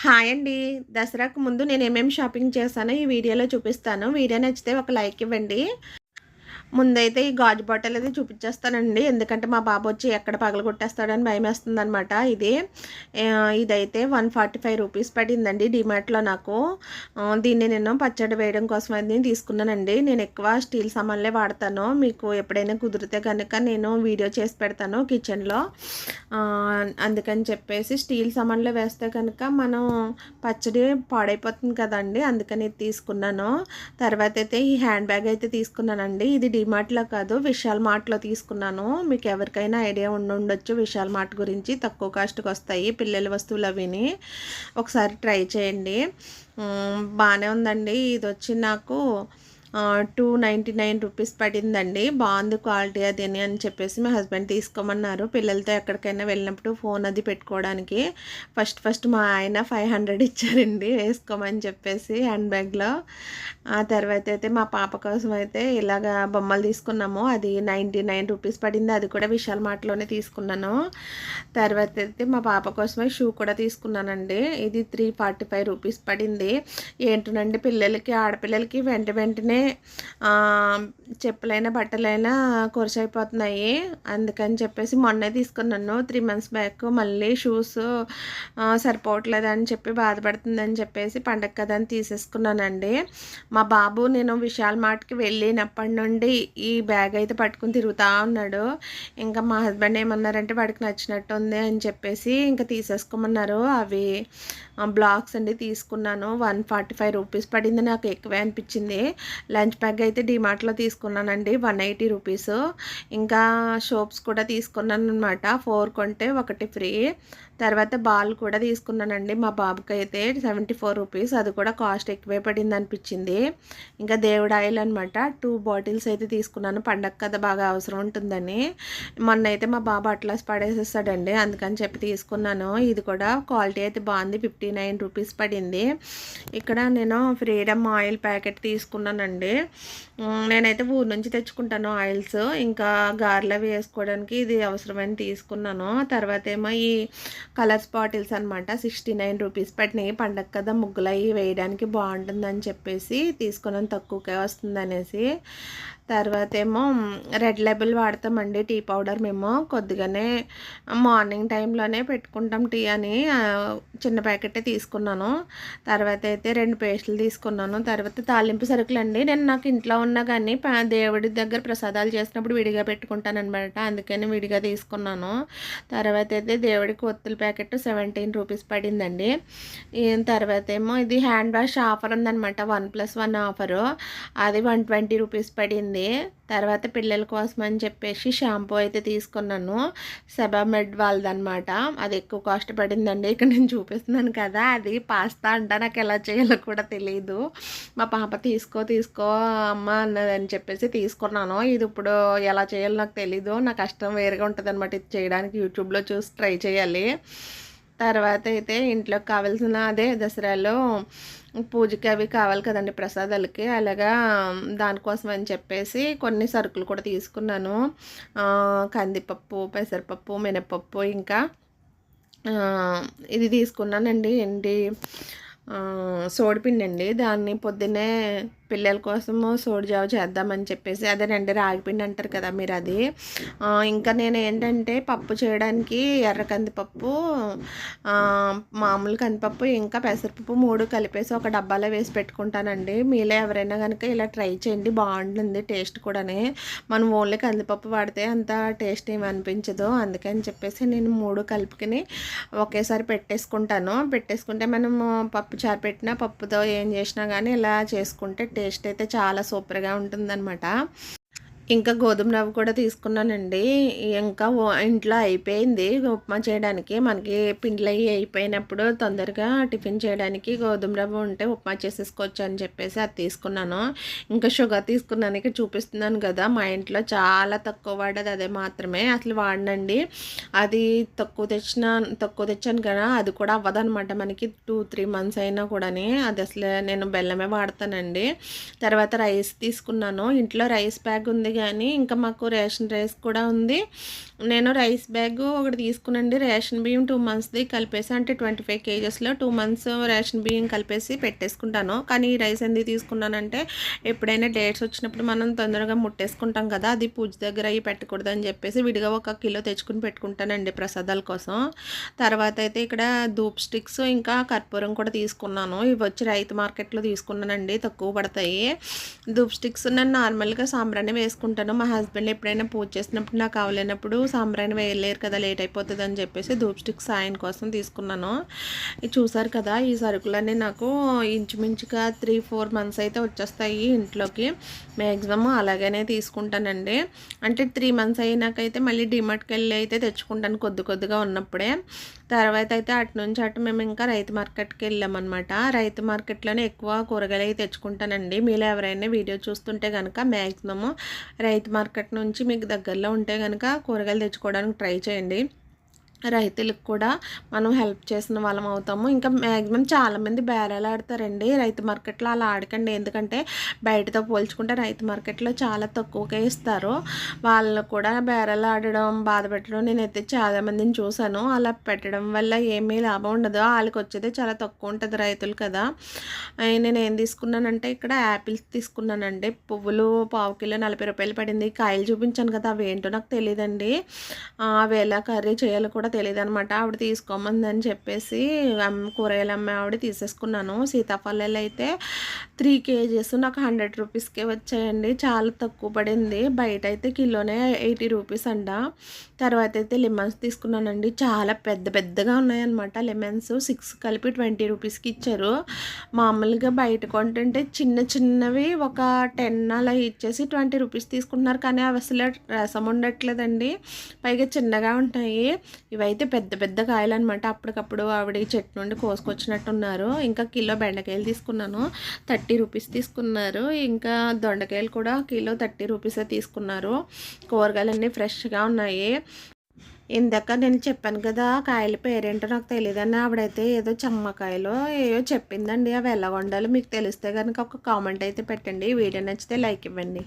Hi అండి. దసరాకు ముందు నేను ఏమేమి షాపింగ్ చేశానో ఈ వీడియోలో చూపిస్తాను. వీడియో నచ్చితే ఒక లైక్ ఇవ్వండి. ముందైతే ఈ గాజు బాటిల్ అది చూపించేస్తానండి. ఎందుకంటే మా బాబు వచ్చి ఎక్కడ పగలు కొట్టేస్తాడని భయం వేస్తుంది అనమాట ఇది ఇదైతే వన్ ఫార్టీ ఫైవ్ రూపీస్ పడిందండి డిమార్ట్లో నాకు. దీన్ని నేను పచ్చడి వేయడం కోసం అది తీసుకున్నానండి. నేను ఎక్కువ స్టీల్ సామాన్లే వాడతాను. మీకు ఎప్పుడైనా కుదిరితే కనుక నేను వీడియో చేసి పెడతాను కిచెన్లో. అందుకని చెప్పేసి స్టీల్ సామాన్లు వేస్తే కనుక మనం పచ్చడి పాడైపోతుంది కదండి. అందుకని తీసుకున్నాను. తర్వాత అయితే ఈ హ్యాండ్ బ్యాగ్ అయితే తీసుకున్నానండి. ఇది డిమార్ట్లో కాదు విశాల్ మార్ట్లో తీసుకున్నాను. మీకు ఎవరికైనా ఐడియా ఉండి ఉండొచ్చు. విశాల్ మార్ట్ గురించి తక్కువ కాస్ట్కి వస్తాయి. పిల్లల వస్తువులు అవిని ఒకసారి ట్రై చేయండి. బాగానే ఉందండి. ఇది వచ్చి నాకు టూ నైంటీ నైన్ రూపీస్ పడిందండి. బాగుంది క్వాలిటీ అది అని అని చెప్పేసి మా హస్బెండ్ తీసుకోమన్నారు. పిల్లలతో ఎక్కడికైనా వెళ్ళినప్పుడు ఫోన్ అది పెట్టుకోవడానికి. ఫస్ట్ ఫస్ట్ మా ఆయన ఫైవ్ హండ్రెడ్ ఇచ్చారండి. వేసుకోమని చెప్పేసి హ్యాండ్ బ్యాగ్లో ఆ తర్వాత అయితే మా పాప కోసం అయితే ఇలాగ బొమ్మలు తీసుకున్నాము. అది నైంటీ నైన్ రూపీస్ పడింది. అది కూడా విశాల్ మార్ట్లోనే తీసుకున్నాను. తర్వాత అయితే మా పాప కోసమే షూ కూడా తీసుకున్నానండి. ఇది త్రీ ఫార్టీ ఫైవ్ రూపీస్ పడింది. ఏంటనండి పిల్లలకి ఆడపిల్లలకి వెంట వెంటనే చెప్పులైనా బట్టలైనా కొరిసైపోతున్నాయి. అందుకని చెప్పేసి మొన్నే తీసుకున్నాను త్రీ మంత్స్ బ్యాక్ మళ్ళీ షూస్ సరిపోవట్లేదు అని చెప్పి బాధపడుతుందని చెప్పేసి పండగ కదా అని తీసేసుకున్నానండి. మా బాబు నేను విశాల్ మార్ట్కి వెళ్ళినప్పటి నుండి ఈ బ్యాగ్ అయితే పట్టుకుని తిరుగుతూ ఉన్నాడు. ఇంకా మా హస్బెండ్ ఏమన్నారంటే వాడికి నచ్చినట్టు ఉంది అని చెప్పేసి ఇంకా తీసేసుకోమన్నారు. అవి బ్లాక్స్ అండి తీసుకున్నాను. వన్ ఫార్టీ ఫైవ్ రూపీస్ పడింది నాకు ఎక్కువే అనిపించింది. లంచ్ బ్యాగ్ అయితే డిమార్ట్లో తీసుకున్నానండి వన్ ఎయిటీ రూపీస్. ఇంకా షోప్స్ కూడా తీసుకున్నాను అనమాట ఫోర్ కొంటే ఒకటి ఫ్రీ. తర్వాత బాల్ కూడా తీసుకున్నానండి. మా బాబుకి అయితే సెవెంటీ ఫోర్ రూపీస్. అది కూడా కాస్ట్ ఎక్కువే పడింది అనిపించింది ఇంకా దేవుడు ఆయిల్ అనమాట టూ బాటిల్స్ అయితే తీసుకున్నాను. పండగ కదా బాగా అవసరం ఉంటుందని. మొన్న అయితే మా బాబు అట్లాస్ పడేసేస్తాడండి అందుకని చెప్పి తీసుకున్నాను. ఇది కూడా క్వాలిటీ అయితే బాగుంది. ఫిఫ్టీ నైన్ రూపీస్ పడింది. ఇక్కడ నేను ఫ్రీడమ్ ఆయిల్ ప్యాకెట్ తీసుకున్నానండి. నేనైతే ఊరు నుంచి తెచ్చుకుంటాను ఆయిల్స్. ఇంకా గారెలు వేసుకోవడానికి ఇది అవసరమైన తీసుకున్నాను. తర్వాత ఏమో ఈ కలర్స్ బాటిల్స్ అనమాట సిక్స్టీ నైన్ రూపీస్ పట్టినాయి పండగ కదా ముగ్గులు అవి వేయడానికి బాగుంటుందని చెప్పేసి తీసుకున్నాను తక్కువకే వస్తుంది అనేసి తర్వాత ఏమో రెడ్ లెబుల్ వాడతామండి టీ పౌడర్ మేము. కొద్దిగానే మార్నింగ్ టైంలోనే పెట్టుకుంటాం టీ అని చిన్న ప్యాకెటే తీసుకున్నాను. తర్వాత అయితే రెండు పేస్టులు తీసుకున్నాను. తర్వాత తాలింపు సరుకులు అండి నేను నాకు ఇంట్లో ఉన్నా కానీ దేవుడి దగ్గర ప్రసాదాలు చేసినప్పుడు విడిగా పెట్టుకుంటాను అనమాట అందుకని విడిగా తీసుకున్నాను. తర్వాత అయితే దేవుడికి ఒత్తుల ప్యాకెట్ సెవెంటీన్ రూపీస్ పడిందండి. తర్వాత ఏమో ఇది హ్యాండ్ వాష్ ఆఫర్ ఉందనమాట వన్ ప్లస్ వన్ ఆఫరు. అది వన్ ట్వంటీ రూపీస్ పడింది. అయిపోయింది తర్వాత పిల్లల కోసం అని చెప్పేసి షాంపూ అయితే తీసుకున్నాను. సెబామెడ్ వాళ్ళదనమాట అది ఎక్కువ కాస్ట్ పడిందండి. ఇక్కడ నేను చూపిస్తున్నాను కదా. అది పాస్తా అంట. నాకు ఎలా చేయాలో కూడా తెలియదు మా పాప తీసుకో తీసుకో అమ్మ అన్నదని చెప్పేసి తీసుకున్నాను. ఇది ఇప్పుడు ఎలా చేయాలో నాకు తెలీదు. నా కష్టం వేరుగా ఉంటుంది అనమాట ఇది చేయడానికి యూట్యూబ్లో చూసి ట్రై చేయాలి. తర్వాత అయితే ఇంట్లోకి కావాల్సిన అదే దసరాలో పూజకి అవి కావాలి కదండి ప్రసాదాలకి. అలాగా దానికోసం అని చెప్పేసి కొన్ని సరుకులు కూడా తీసుకున్నాను. కందిపప్పు పెసరపప్పు మినపప్పు ఇంకా ఇది తీసుకున్నానండి. ఏంటి? సోడిపిండి అండి. దాన్ని పొద్దున్నే పిల్లల కోసము సోడి జావ చేద్దామని చెప్పేసి అదేనండి రాగిపిండి అంటారు కదా మీరు అది. ఇంకా నేను ఏంటంటే పప్పు చేయడానికి ఎర్ర కందిపప్పు మామూలు కందిపప్పు ఇంకా పెసరపప్పు మూడు కలిపేసి ఒక డబ్బాలో వేసి పెట్టుకుంటానండి. మీలో ఎవరైనా కనుక ఇలా ట్రై చేయండి బాగుంటుంది టేస్ట్ కూడానే. మనం ఓన్లీ కందిపప్పు వాడితే అంత టేస్ట్ ఏమి అనిపించదు. అందుకని చెప్పేసి నేను మూడు కలుపుకొని ఒకేసారి పెట్టేసుకుంటాను. పెట్టేసుకుంటే మనము పప్పు చారు పెట్టినా పప్పుతో ఏం చేసినా కానీ ఇలా చేసుకుంటే టేస్ట్ అయితే చాలా సూపర్గా ఉంటుందన్నమాట. ఇంకా గోధుమ రవ్వ కూడా తీసుకున్నానండి. ఇంకా ఇంట్లో అయిపోయింది. ఉప్మా చేయడానికి మనకి పిండిలు అవి అయిపోయినప్పుడు తొందరగా టిఫిన్ చేయడానికి గోధుమ రవ్వ ఉంటే ఉప్మా చేసేసుకోవచ్చు అని చెప్పేసి అది తీసుకున్నాను. ఇంకా షుగర్ తీసుకున్నాను. ఇక చూపిస్తున్నాను కదా మా ఇంట్లో చాలా తక్కువ వాడేది అదే మాత్రమే అసలు వాడినండి. అది తక్కువ తెచ్చిన తక్కువ తెచ్చాను కదా అది కూడా అవ్వదనమాట మనకి టూ త్రీ మంత్స్ అయినా కూడాని అది అసలు నేను బెల్లమే వాడతానండి. తర్వాత రైస్ తీసుకున్నాను. ఇంట్లో రైస్ బ్యాగ్ ఉంది కానీ ఇంకా మాకు రేషన్ రైస్ కూడా ఉంది. నేను రైస్ బ్యాగ్ ఒకటి తీసుకునండి. రేషన్ బియ్యం టూ మంత్స్ది కలిపేసి అంటే ట్వంటీ ఫైవ్ కేజెస్లో టూ మంత్స్ రేషన్ బియ్యం కలిపేసి పెట్టేసుకుంటాను. కానీ ఈ రైస్ ఎందుకు తీసుకున్నానంటే ఎప్పుడైనా డేట్స్ వచ్చినప్పుడు మనం తొందరగా ముట్టేసుకుంటాం కదా అది పూజ దగ్గర అవి పెట్టకూడదు అని చెప్పేసి విడిగా ఒక కిలో తెచ్చుకుని పెట్టుకుంటానండి ప్రసాదాల కోసం. తర్వాత అయితే ఇక్కడ ధూప్ స్టిక్స్ ఇంకా కర్పూరం కూడా తీసుకున్నాను. ఇవి వచ్చి రైతు మార్కెట్లో తీసుకున్నానండి తక్కువ పడతాయి. ధూప్ స్టిక్స్ నేను నార్మల్గా సాంబ్రాన్ని వేసుకుంటాను మా హస్బెండ్ ఎప్పుడైనా పూజ చేసినప్పుడు నాకు కావలేనప్పుడు సాంబ్రాన్ని వేయలేరు కదా లేట్ అయిపోతుంది అని చెప్పేసి ధూప్ స్టిక్స్ ఆయన కోసం తీసుకున్నాను. చూసారు కదా ఈ సరుకులన్నీ నాకు ఇంచుమించుగా త్రీ ఫోర్ మంత్స్ అయితే వచ్చేస్తాయి ఇంట్లోకి. మ్యాక్సిమం అలాగనే తీసుకుంటానండి. అంటే త్రీ మంత్స్ అయినాకైతే మళ్ళీ డిమార్ట్కి వెళ్ళి అయితే తెచ్చుకుంటాను కొద్ది కొద్దిగా ఉన్నప్పుడే. తర్వాత అయితే అటు నుంచి అటు మేము ఇంకా రైతు మార్కెట్కి వెళ్ళామన్నమాట. రైతు మార్కెట్లోనే ఎక్కువ కూరగాయలు అయితే తెచ్చుకుంటానండి. మీలో ఎవరైనా వీడియో చూస్తుంటే కనుక మ్యాక్సిమము రైతు మార్కెట్ నుంచి మీకు దగ్గరలో ఉంటే కనుక కూరగాయలు తెచ్చుకోవడానికి ట్రై చేయండి. రైతులకు కూడా మనం హెల్ప్ చేసిన వాళ్ళం అవుతాము. ఇంకా మ్యాక్సిమం చాలామంది బేరాలు ఆడతారండి. రైతు మార్కెట్లో అలా ఆడకండి. ఎందుకంటే బయటతో పోల్చుకుంటే రైతు మార్కెట్లో చాలా తక్కువగా ఇస్తారు. వాళ్ళు కూడా బేరాలు ఆడడం బాధ పెట్టడం నేనైతే చాలామందిని చూశాను. అలా పెట్టడం వల్ల ఏమీ లాభం ఉండదు. వాళ్ళకి వచ్చేది చాలా తక్కువ ఉంటుంది రైతులు కదా. నేను ఏం తీసుకున్నానంటే ఇక్కడ యాపిల్స్ తీసుకున్నానండి. పువ్వులు పావు కిలో నలభై రూపాయలు పడింది. కాయలు చూపించాను కదా. అవి ఏంటో నాకు తెలియదండి అవి ఎలా కర్రీ చేయాలి కూడా తెలియదు అనమాట ఆవిడ తీసుకోమందని చెప్పేసి కూరగాయలు అమ్మే ఆవిడ తీసేసుకున్నాను. సీతాఫలాలు అయితే త్రీ కేజీస్ నాకు హండ్రెడ్ రూపీస్కే వచ్చాయండి. చాలా తక్కువ పడింది. బయట అయితే కిలోనే ఎయిటీ రూపీస్ అంట. తర్వాత అయితే లెమన్స్ తీసుకున్నానండి. చాలా పెద్ద పెద్దగా ఉన్నాయన్నమాట లెమన్స్ సిక్స్ కలిపి ట్వంటీ రూపీస్కి ఇచ్చారు. మామూలుగా బయట కొంటుంటే చిన్న చిన్నవి ఒక టెన్ అలా ఇచ్చేసి ట్వంటీ రూపీస్ తీసుకుంటున్నారు. కానీ అవి అసలు రసం ఉండట్లేదండి. పైగా చిన్నగా ఉంటాయి. ఇవైతే పెద్ద పెద్ద కాయలు అనమాట అప్పటికప్పుడు ఆవిడ చెట్టు నుండి కోసుకొచ్చినట్టున్నారు. ఇంకా కిలో బెండకాయలు తీసుకున్నాను. థర్టీ థర్టీ రూపీస్ తీసుకున్నారు. ఇంకా దొండకాయలు కూడా కిలో థర్టీ రూపీసే తీసుకున్నారు. కూరగాయలు అన్నీ ఫ్రెష్గా ఉన్నాయి. ఇందాక నేను చెప్పాను కదా కాయల పేరేంటో నాకు తెలియదని ఆవిడైతే ఏదో చమ్మకాయలు ఏవో చెప్పిందండి. అవి ఎలా వండాలో మీకు తెలిస్తే కనుక ఒక కామెంట్ అయితే పెట్టండి. వీడియో నచ్చితే లైక్ ఇవ్వండి.